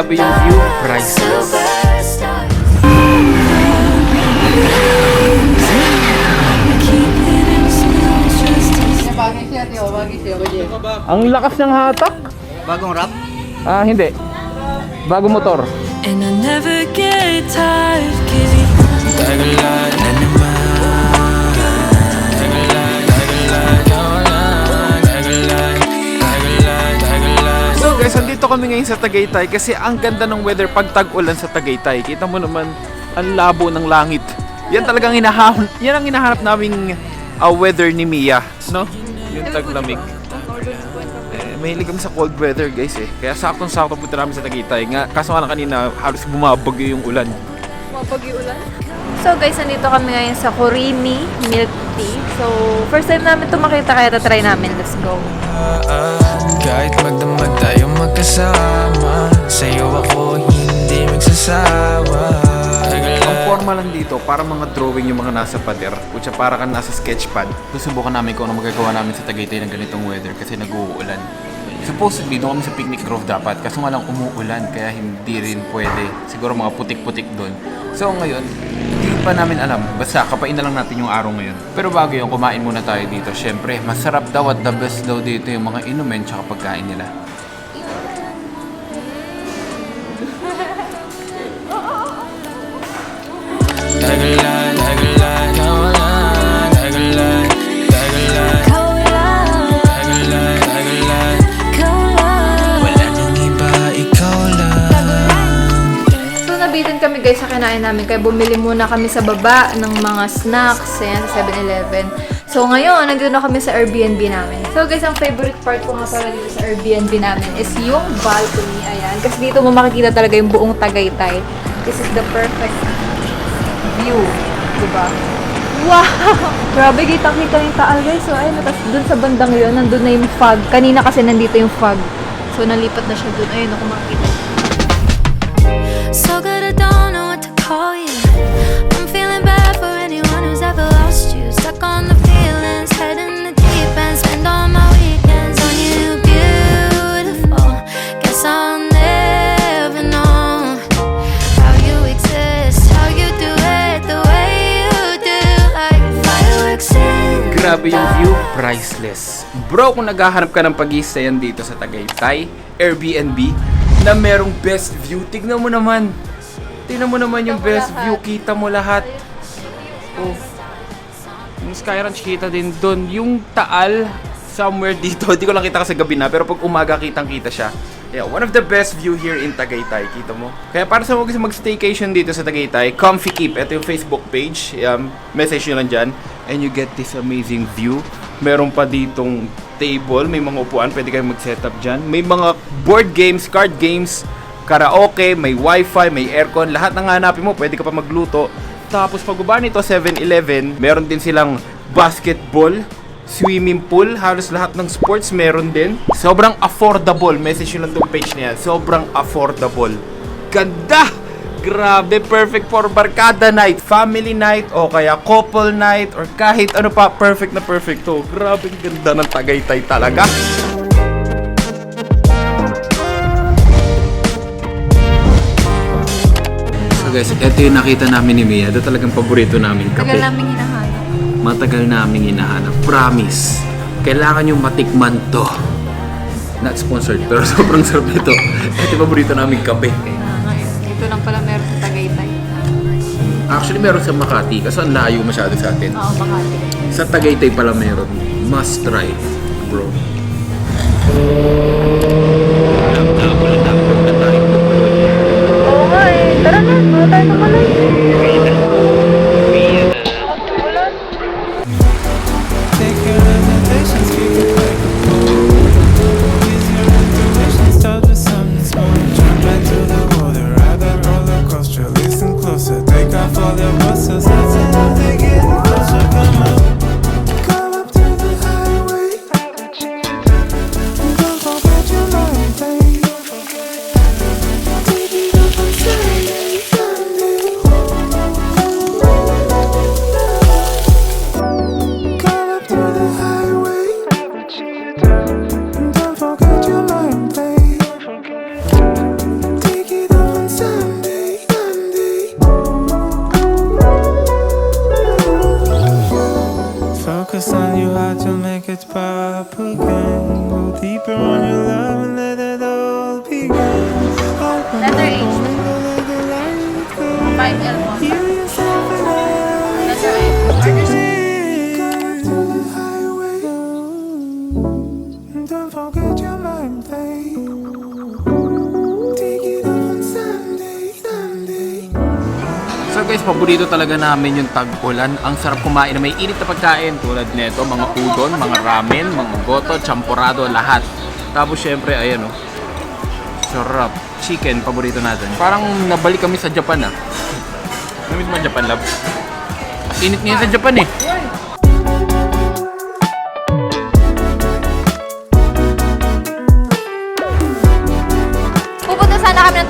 Grabe yung view, priceless. Ang lakas ng hatak. Bagong rap? Ah, hindi. Bagong motor. And I never get tired guys, andito kami ngayon sa Tagaytay kasi ang ganda ng weather pag tag-ulan sa Tagaytay. Kita mo naman ang labo ng langit. Yan talagang hinahanap, yan ang hinahanap naming uh, weather ni Mia, no? Yung taglamig. Eh, mahilig kami sa cold weather guys eh. Kaya saktong-sakto punta namin sa Tagaytay. Nga, kaso nga kanina halos bumabagyo yung ulan. So guys, nandito kami ngayon sa Kurimi Milk Tea. So, first time namin ito makita kaya try namin. Let's go. Kahit magdamag tayo magkasama Sa'yo ako hindi magsasawa forma lang dito, para mga drawing yung mga nasa pader. Kutsa para ka nasa sketchpad. Susubukan namin kung ano magagawa namin sa Tagaytay ng ganitong weather kasi nag-uulan. Supposedly, doon kami sa picnic grove dapat. Kaso nga lang umuulan, kaya hindi rin pwede. Siguro mga putik-putik doon. So ngayon, pa namin alam. Basta kapain na lang natin yung araw ngayon. Pero bago yun, kumain muna tayo dito. Siyempre, masarap daw at the best daw dito yung mga inumin tsaka pagkain nila. Tagalan, guys sa kinain namin. Kaya bumili muna kami sa baba ng mga snacks. Ayan, sa 7-Eleven. So, ngayon, nandito na kami sa Airbnb namin. So, guys, ang favorite part ko nga pala dito sa Airbnb namin is yung balcony. Ayan. Kasi dito mo makikita talaga yung buong Tagaytay. This is the perfect view. Diba? Wow! Grabe, kitang-kita yung taal guys. So, ayun, tapos dun sa bandang yun, nandun na yung fog. Kanina kasi nandito yung fog. So, nalipat na siya dun. Ayun, ako makikita. Priceless. Bro, kung naghahanap ka ng pag-iistayan dito sa Tagaytay, Airbnb, na merong best view, tignan mo naman. Tignan mo naman yung best lahat. view, kita mo lahat. Oh. Yung Sky Ranch kita din doon. Yung Taal, somewhere dito, di ko lang kita kasi gabi na, pero pag umaga kitang kita siya. Yeah, one of the best view here in Tagaytay, kita mo. Kaya para sa mga gusto mag-staycation dito sa Tagaytay, Comfy Keep, ito yung Facebook page, um, message nyo lang dyan, and you get this amazing view. Meron pa ditong table, may mga upuan, pwede kayong mag-setup dyan. May mga board games, card games, karaoke, may wifi, may aircon, lahat ng hanapin mo, pwede ka pa magluto. Tapos pagbaba nito, 7-Eleven, meron din silang basketball, swimming pool, halos lahat ng sports meron din. Sobrang affordable, message nyo lang tong page na yan, sobrang affordable. Ganda! Grabe, perfect for barkada night, family night, o kaya couple night, or kahit ano pa, perfect na perfect to. Grabe, ang ganda ng Tagaytay talaga. So guys, ito yung nakita namin ni Mia. Ito talagang paborito namin kape. Tagal namin hinahanap. Matagal namin hinahanap. Promise. Kailangan yung matikman to. Not sponsored, pero sobrang sarap nito. Ito yung paborito namin kape. Dito lang pala meron sa Tagaytay. Actually, meron sa Makati kasi ang layo masyado sa atin. Oo, Makati. Sa Tagaytay pala meron. Must try, bro. Oo paborito talaga namin yung tag-ulan. Ang sarap kumain na may init na pagkain tulad neto, mga udon, mga ramen, mga goto, champurado, lahat. Tapos syempre, ayan oh. Sarap. Chicken, paborito natin. Parang nabalik kami sa Japan ah. Namit mo Japan, love? Init ngayon sa Japan eh.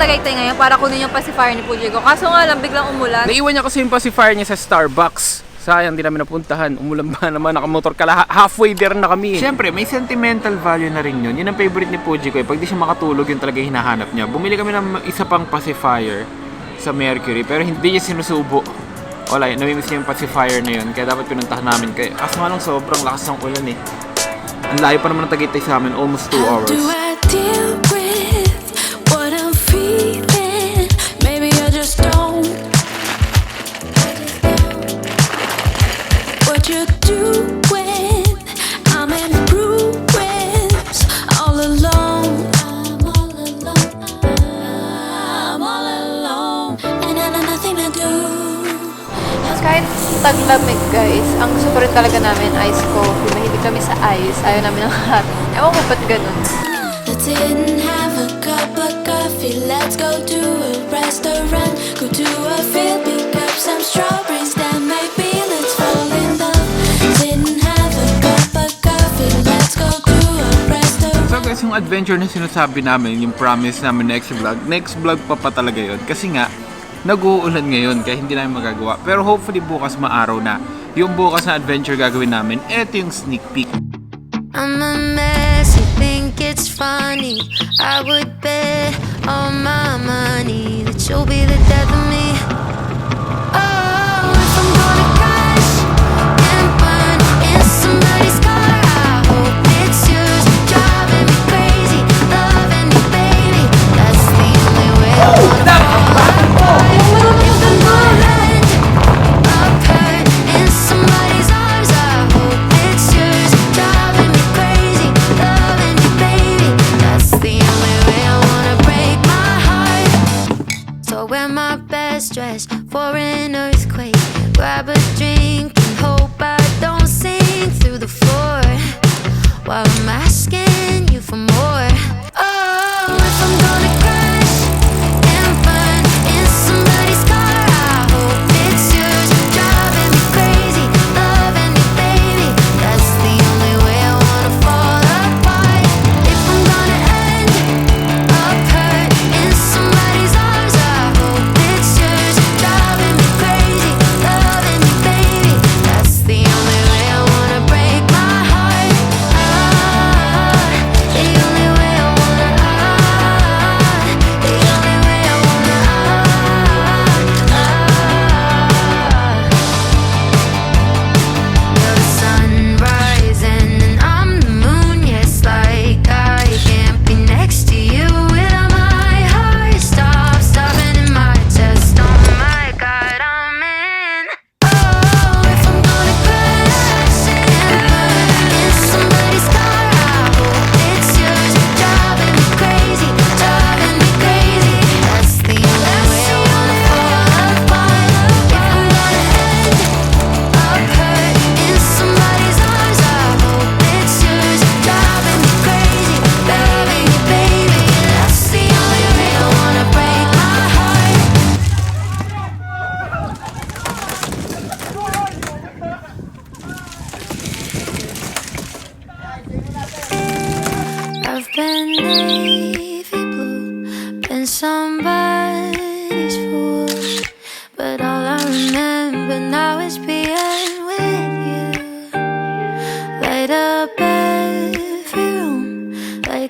Tagaytay ngayon para kunin yung pacifier ni Pujigo. Kaso nga lang, biglang umulan. Naiwan niya kasi yung pacifier niya sa Starbucks. Sayang, di namin napuntahan. Umulan ba naman, nakamotor ka lahat. Halfway there na kami. Siyempre, may sentimental value na rin yun. Yun ang favorite ni Puji ko. Eh. Pag di siya makatulog, yun talaga hinahanap niya. Bumili kami ng isa pang pacifier sa Mercury, pero hindi niya sinusubo. Wala, namimiss niya yung pacifier na yun. Kaya dapat pinuntahan namin. Kaya, kaso nga lang sobrang lakas ng ulan eh. Ang layo pa naman ng Tagaytay sa amin, almost 2 hours. Taglamig guys, ang gusto rin talaga namin ice coffee. Mahilig kami sa ice. Ayaw namin ng hot. Ewan ko ba't ganun. And have a cup of coffee. Let's go to a restaurant. Go to a field, pick up some strawberries. Then maybe let's fall in love. And have a cup of coffee. Let's go to a restaurant. So guys, yung adventure na sinasabi namin, yung promise namin next vlog, next vlog pa pa talaga yun. Kasi nga, nag-uulan ngayon, kaya hindi namin magagawa. Pero hopefully bukas maaraw na. Yung bukas na adventure gagawin namin, eto yung sneak peek. I'm a mess. You think it's funny? I would bet all my money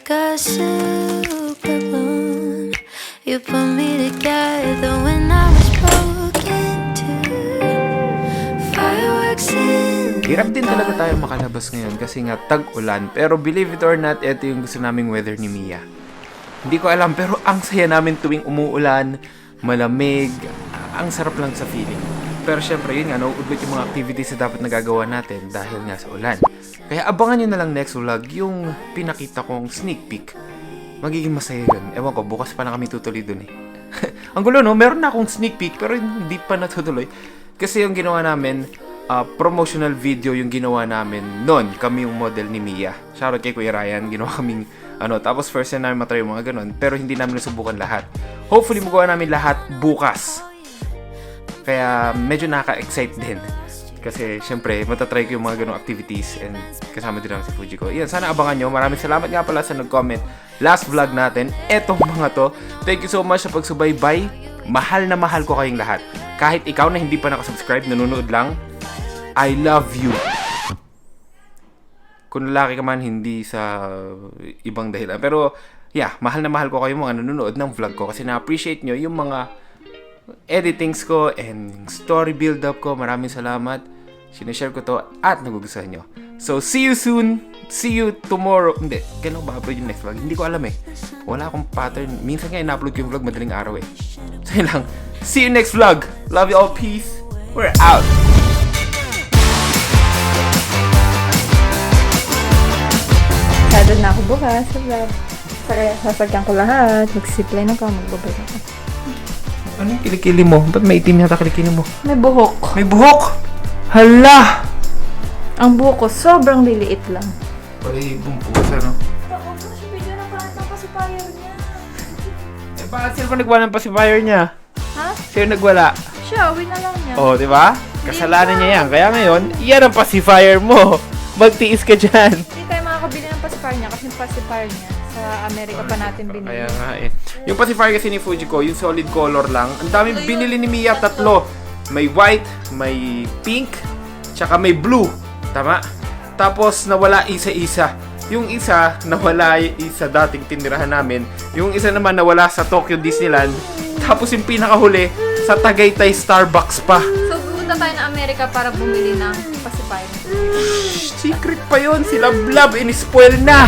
like a super balloon. You put me together when I was broken too. Fireworks in Hirap din talaga tayo makalabas ngayon kasi nga tag-ulan. Pero believe it or not, ito yung gusto naming weather ni Mia. Hindi ko alam, pero ang saya namin tuwing umuulan, malamig, ang sarap lang sa feeling. Pero syempre, yun nga, nauudlot yung mga activities na dapat nagagawa natin dahil nga sa ulan. Kaya abangan nyo na lang next vlog yung pinakita kong sneak peek. Magiging masaya yun. Ewan ko, bukas pa na kami tutuloy dun eh. Ang gulo, no? Meron na akong sneak peek, pero hindi pa natutuloy. Kasi yung ginawa namin, ah, promotional video yung ginawa namin noon. Kami yung model ni Mia. Shoutout kay Kuya Ryan. Ginawa kaming, ano, tapos first time namin matry yung mga ganun. Pero hindi namin nasubukan lahat. Hopefully, magawa namin lahat bukas. Kaya medyo nakaka-excite din. Kasi syempre, matatry ko yung mga ganong activities and kasama din lang si Fujiko. Yan, sana abangan nyo. Maraming salamat nga pala sa nag-comment last vlog natin. Etong mga to. Thank you so much sa pagsubaybay. Mahal na mahal ko kayong lahat. Kahit ikaw na hindi pa nakasubscribe, nanonood lang, I love you. Kung lalaki ka man, hindi sa ibang dahilan. Pero, yeah, mahal na mahal ko kayo mga nanonood ng vlog ko kasi na-appreciate nyo yung mga editings ko and story build up ko. Maraming salamat. Sinashare ko to at nagugustuhan nyo. So, see you soon. See you tomorrow. Hindi, kailan ba upload yung next vlog? Hindi ko alam eh. Wala akong pattern. Minsan nga in-upload yung vlog madaling araw eh. So, yun lang. See you next vlog. Love you all. Peace. We're out. Excited na ako bukas sa vlog. Sasagyan ko lahat. Mag-zipline ako, magbabay ako. Ano yung kilikili mo? Ba't may itim yata kilikili mo? May buhok. May buhok! Hala! Ang buhok ko sobrang liliit lang. Parang pacifier niya. Eh, bakit sino pa nagwala ng pacifier niya? Ha? Sino nagwala? Siya, uwi na lang niya. Oh, di ba? Kasalanan niya yan. Kaya ngayon, yan ang pacifier mo. Magtiis ka dyan. Hindi tayo makakabili ng pacifier niya kasi yung pacifier niya sa Amerika pa natin binili. Kaya nga eh. Yung pacifier kasi ni Fujiko, yung solid color lang. Ang daming binili ni Mia, tatlo. May white, may pink, tsaka may blue. Tama? Tapos nawala isa-isa. Yung isa, nawala isa dating tinirahan namin. Yung isa naman nawala sa Tokyo Disneyland. Tapos yung pinakahuli, sa Tagaytay Starbucks pa. So, pupunta tayo ng Amerika para bumili ng pacifier. Secret pa yon Sila Blab, in-spoil na!